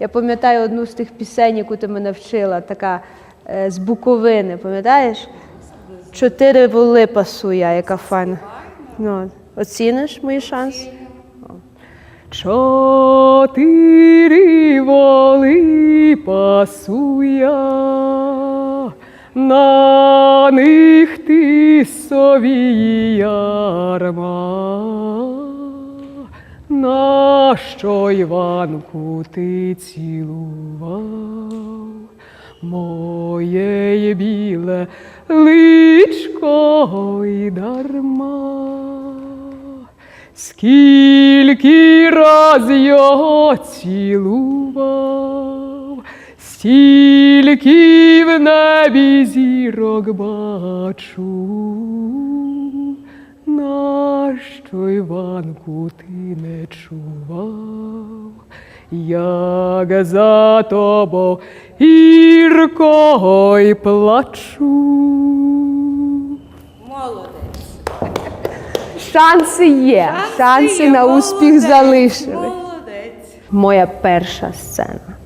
Я пам'ятаю одну з тих пісень, яку ти мене вчила, така е, з Буковини, пам'ятаєш? Чотири воли пасу я, яка файна. Ну, оціниш мої шанси? Чотири воли пасу я, на них ти сові ярма. Нащо Іванку ти цілував? Моє біле личко й дарма. Скільки раз його цілував, стільки в небі зірок бачу. Нащо, Іванку, ти не чував, як за тобою гірко й плачу. Молодець. Шанси є, шанси на успіх залишили. Молодець. Моя перша сцена.